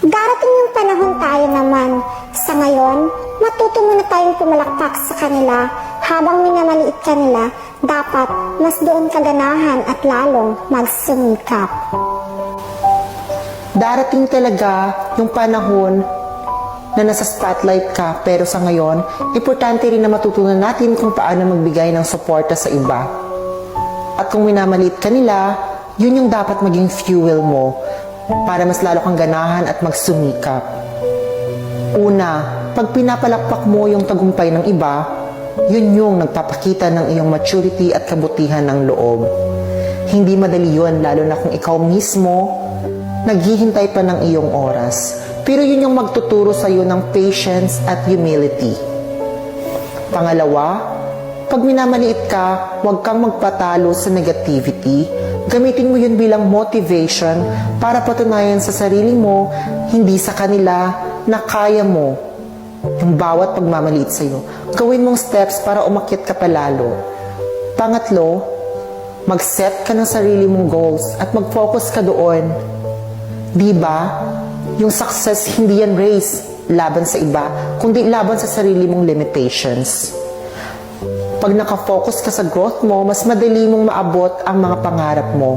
Darating yung panahon tayo naman. Sa ngayon, matuto muna tayong pumalakpak sa kanila habang minamaliit ka nila, dapat mas doon kaganahan at lalong magsumikap. Darating talaga yung panahon na nasa spotlight ka pero sa ngayon, importante rin na matutunan natin kung paano magbigay ng suporta sa iba. At kung minamaliit ka nila, yun yung dapat maging fuel mo para mas lalo kang ganahan at magsumikap. Una, pag pinapalakpak mo yung tagumpay ng iba, yun yung nagpapakita ng iyong maturity at kabutihan ng loob. Hindi madali yun, lalo na kung ikaw mismo naghihintay pa ng iyong oras. Pero yun yung magtuturo sa iyo ng patience at humility. Pangalawa, pag minamaliit ka, huwag kang magpatalo sa negativity. Gamitin mo yun bilang motivation para patunayan sa sarili mo, hindi sa kanila, na kaya mo yung bawat pagmamaliit sa iyo. Gawin mong steps para umakyat ka palalo. Pangatlo, mag-set ka ng sarili mong goals at mag-focus ka doon. Di ba? Yung success, hindi yan race laban sa iba, kundi laban sa sarili mong limitations. Pag nakafocus ka sa growth mo, mas madali mong maabot ang mga pangarap mo.